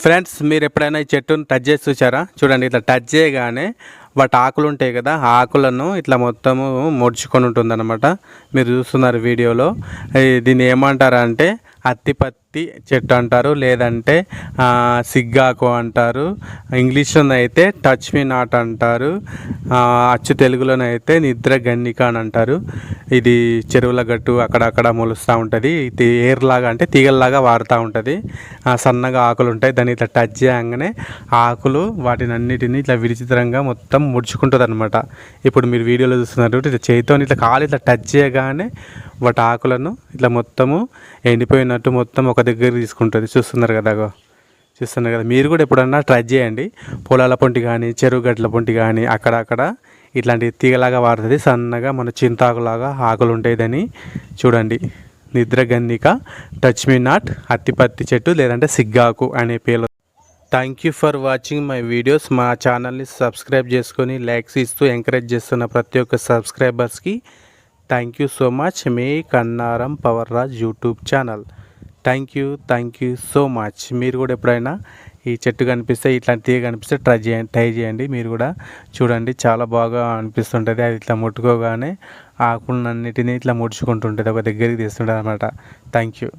Friends మీరు ఎప్పుడైనా ఈ చెట్టును టచ్ చేసి చూసారా? చూడండి ఇట్లా టచ్ చేయగానే వాటి ఆకులు ఉంటాయి కదా ఆ ఆకులను ఇట్లా మొత్తము ముడుచుకొని ఉంటుందన్నమాట. మీరు చూస్తున్నారు వీడియోలో. దీన్ని ఏమంటారా అంటే అత్తిపత్తి చెట్టు అంటారు లేదంటే సిగ్గాకు అంటారు. ఇంగ్లీష్లోనైతే టచ్ మీ నాట్ అంటారు. అచ్చు తెలుగులోనైతే నిద్ర గన్నిక అని అంటారు. ఇది చెరువుల గట్టు అక్కడక్కడ మొలుస్తూ ఉంటుంది. ఇది ఏర్లాగా అంటే తీగల్లాగా వారుతూ ఉంటుంది. సన్నగా ఆకులు ఉంటాయి. దాన్ని ఇట్లా టచ్ చేయగానే ఆకులు వాటిని అన్నిటిని ఇట్లా విచిత్రంగా మొత్తం ముడుచుకుంటుంది అనమాట ఇప్పుడు మీరు వీడియోలో చూస్తున్నారు ఇట్లా చేతితో ఇట్లా కాలు ఇట్లా టచ్ చేయగానే వాటి ఆకులను ఇట్లా మొత్తము ఎండిపోయినట్టు మొత్తం ఒక దగ్గర తీసుకుంటుంది. చూస్తున్నారు కదా చూస్తున్నారు కదా. మీరు కూడా ఎప్పుడన్నా ట్రై చేయండి. పొలాల పొంటి కానీ చెరువు గడ్డల పొంటి కానీ అక్కడక్కడ ఇట్లాంటి తీగలాగా వాడుతుంది. సన్నగా మన చింతాకులాగా ఆకులు ఉంటాయి చూడండి. నిద్ర గన్నిక టచ్ మీ నాట్ అత్తిపత్తి చెట్టు లేదంటే సిగ్గాకు అనే పేరు thank you for watching my videos మా ఛానల్ని సబ్స్క్రైబ్ చేసుకొని లైక్స్ ఇస్తూ ఎంకరేజ్ చేస్తున్న ప్రతి ఒక్క సబ్స్క్రైబర్స్కి థ్యాంక్ యూ సో మచ్ మీ Kannaram power Raj YouTube channel thank you thank you so much మీరు కూడా ఎప్పుడైనా ఈ చెట్టు కనిపిస్తే ఇట్లాంటి తీగ కనిపిస్తే ట్రై చేయండి ట్రై చేయండి. మీరు కూడా చూడండి చాలా బాగా అనిపిస్తుంటుంది. అది ఇట్లా ముట్టుకోగానే ఆకులన్నిటినీ ఇట్లా ముడుచుకుంటుంటుంది. ఒక దగ్గరికి తీస్తుంటుంది అనమాట థ్యాంక్ యూ